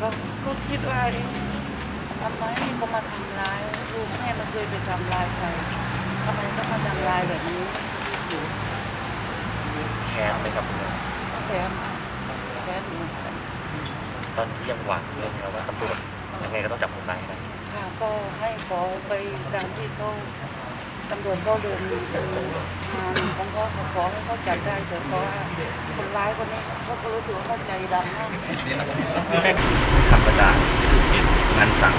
ก็ก็คิดว่าเอ๊ะทำไมก็มาทำร้ายลูกแม่มันเคยไปทำร้ายใครทำไมต้องมาทำร้ายแบบนี้อยู่แค้นไหมครับคุณแม่แค้นแค้นเหมือนกันตอนนี้ยังหวังเลยนะว่าตำรวจยังไงก็ต้องจับคนร้ายให้ได้ค่ะก็ให้ขอไปตามที่เขา ตำรวจก็เดินเป็นทางของเขาขอให้เขาจับได้เถอะเพราะว่าคนร้ายคนนี้เขาก็รู้สึกว่าเขาใจดำมากขับกระดาษสื่อเป็นงานสั่ง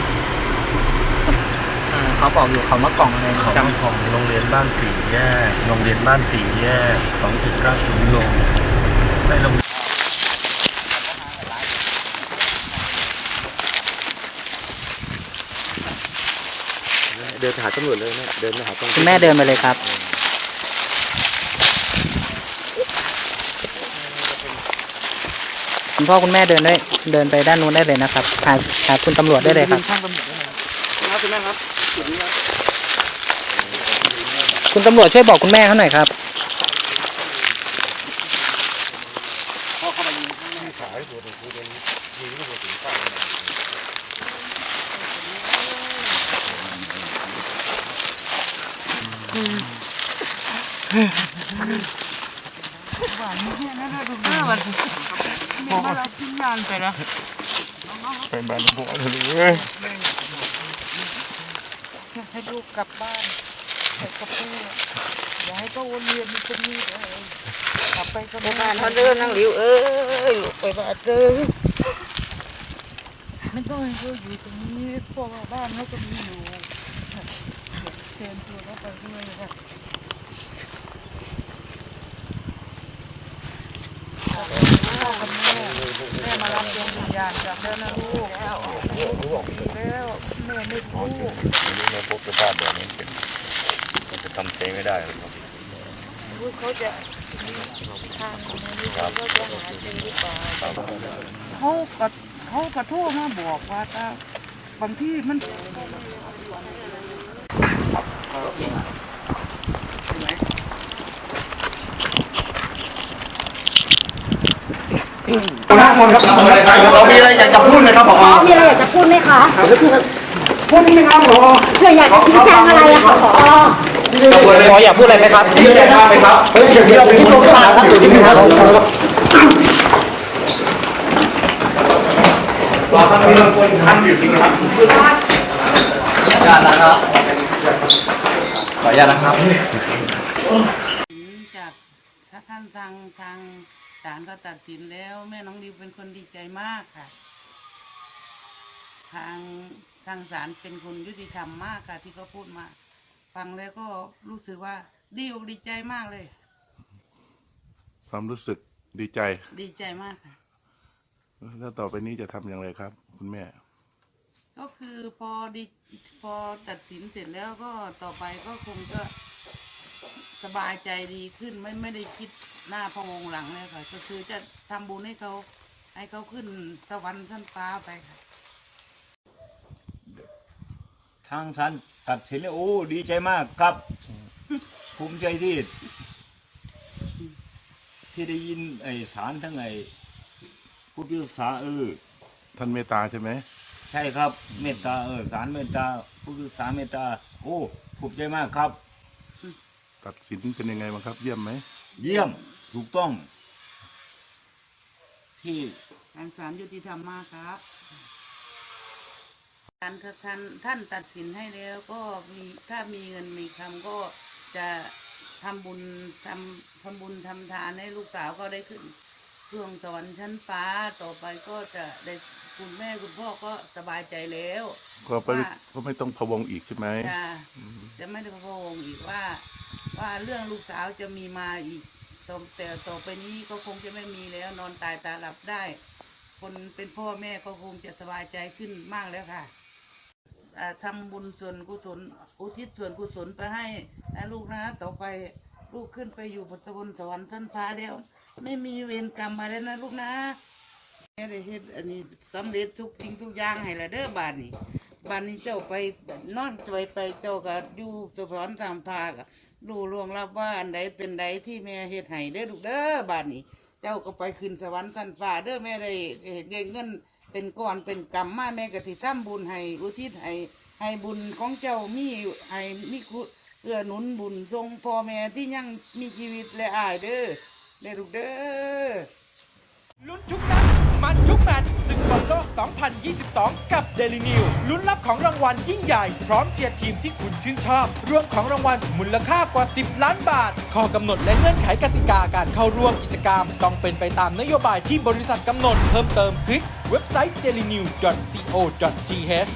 เขาบอกอยู่เขามากล่องเลยของจำของโรงเรียนบ้านสี่แยกโรงเรียนบ้านสี่แยกสองจุดเก้าศูนย์โลใช่โรงเรียน เดินไปหาตำรวจเลยนะเดินไปหาตำรวจคุณแม่เดินไปเลยครับ คุณพ่อคุณแม่เดินได้เดินไปด้านนู้นได้เลยนะครับหาหาคุณตำรวจได้เลยครับคุณตำรวจช่วยบอกคุณแม่เขาหน่อยครับบอกว่าเราทิ้งงา นไปแล้วไปบ้านพ่อเลยอยากให้ลูกกลับบ้านแต่กับพ่ออยากให้เขาวนเวียนอยู่ตรงนี้เลยกลับไปก็ได้บ้านเขาเดินนั่งหลิวเอ้ยลูกไปบ้านเดินไม่ต้องให้เขาอยู่ตรงนี้เพราะว่าบ้านเขาก็มีอยู่เชิญตัวเขาไปด้วยค่ะแม่มารับดวงวิญญาณจากแล้วนะลูกแล้วลูกดีแล้วแม่ไม่พูดนี่เราพบสภาพแบบนี้เป็นมันจะทำใจไม่ได้หรอกครับลูกเขาจะมีทางของลูกเขาก็จะหาจริงหรือเปล่าเขาก็เขาก็โทรมาบอกว่าถ้าบางที่มัน เรามีอะไรอยากจะพูดไหมครับผอมีอะไรอยากจะพูดไหมคะพูดนิดนึงครับผอเพื่ออยากจะชี้แจงอะไรอะคะผอขออยากพูดอะไรไหมครับชี้แจงไหมครับเฮ้ยเดี๋ยวเดี๋ยวที่โรงพยาบาลครับอยู่ที่นี่ครับรอท่านมีรางวัลท่านอยู่จริงครับขออนุญาตนะครับขออนุญาตนะครับจากถ้าท่านทางทางศาลก็ตัดสินแล้ว แม่น้องดิวเป็นคนดีใจมากค่ะ ทางทางศาลเป็นคนยุติธรรมมากค่ะที่เขาพูดมา ฟังแล้วก็รู้สึกว่าดีอกดีใจมากเลย ความรู้สึกดีใจ ดีใจมากค่ะ แล้วต่อไปนี้จะทำอย่างไรครับ คุณแม่ ก็คือพอดีพอตัดสินเสร็จแล้วก็ต่อไปก็คงจะสบายใจดีขึ้นไม่ไม่ได้คิดหน้าพะวงหลังเลยค่ะ ก็คือจะทำบุญให้เขาให้เขาขึ้นสวรรค์ชั้นฟ้าไปค่ะ ทางศาลตัดสินแล้วโอ้ดีใจมากครับ ภูมิใจที่ ที่ได้ยินไอ้ศาลทั้งไอ้ผู้พิพากษาเออ ท่านเมตตาใช่ไหม ใช่ครับ เมตตาเออศาลเมตตาผู้พิพากษาเมตตา โอ้ภูมิใจมากครับ ตัดสินเป็นยังไงบ้างครับ เยี่ยมไหมเยี่ยมถูกต้อง ที่ทางศาลยุติธรรมมากครับการท่านท่านตัดสินให้แล้วก็มีถ้ามีเงินมีคำก็จะทำบุญทำทำบุญทำทานให้ลูกสาวก็ได้ขึ้น เครื่องสวรรค์ชั้นฟ้าต่อไปก็จะได้คุณแม่คุณพ่อก็สบายใจแล้ว ก็ไปว่า ก็ไม่ต้องพะวงอีกใช่ไหมจะจะไม่ได้พะวงอีกว่า ว่าเรื่องลูกสาวจะมีมาอีกต่อแต่ต่อไปนี้ก็คงจะไม่มีแล้ว นอนตายตาหลับได้ คนเป็นพ่อแม่ก็คงจะสบายใจขึ้นมากแล้วค่ะอ่าทำบุญส่วนกุศลอุทิศส่วนกุศลไปให้นะลูกนะต่อไปลูกขึ้นไปอยู่บนสวรรค์สวรรค์ท่านพาแล้ว ไม่มีเวรกรรมมาแล้วนะลูกนะแม่ได้เฮ็ดอันนี้สำเร็จทุกสิ่งทุกอย่างให้ละเด้อบานนี้บานนี้เจ้าไปนอนไปไปเจ้าก็อยู่สะพอนตามพาก็รู้ล่วงรับว่าอันใดเป็นใดที่แม่เฮ็ดให้เด้อลูกเด้อบานนี้ เจ้าก็ไปขึ้นสวรรค์สันฟ้าเด้อแม่ได้เฮ็ดได้เงินเป็นก่อนเป็นกรรมมาแม่กติทำบุญให้อุทิศให้ให้บุญของเจ้ามีให้มีคุเอื้อหนุนบุญทรงพ่อแม่ที่ยังมีชีวิตและอายเด้อ เด้อลูกเด้อลุ้นทุกนัดมันทุกแมตช์ศึกบอลโลก 2022 กับเดลินิวลุ้นรับของรางวัลยิ่งใหญ่ พร้อมเชียร์ทีมที่คุณชื่นชอบรวมของรางวัลมูลค่ากว่า 10 ล้านบาท ข้อกำหนดและเงื่อนไขกติกาการเข้าร่วมกิจกรรม ต้องเป็นไปตามนโยบายที่บริษัทกำหนดเพิ่มเติมคลิกเว็บไซต์ delinew.co.th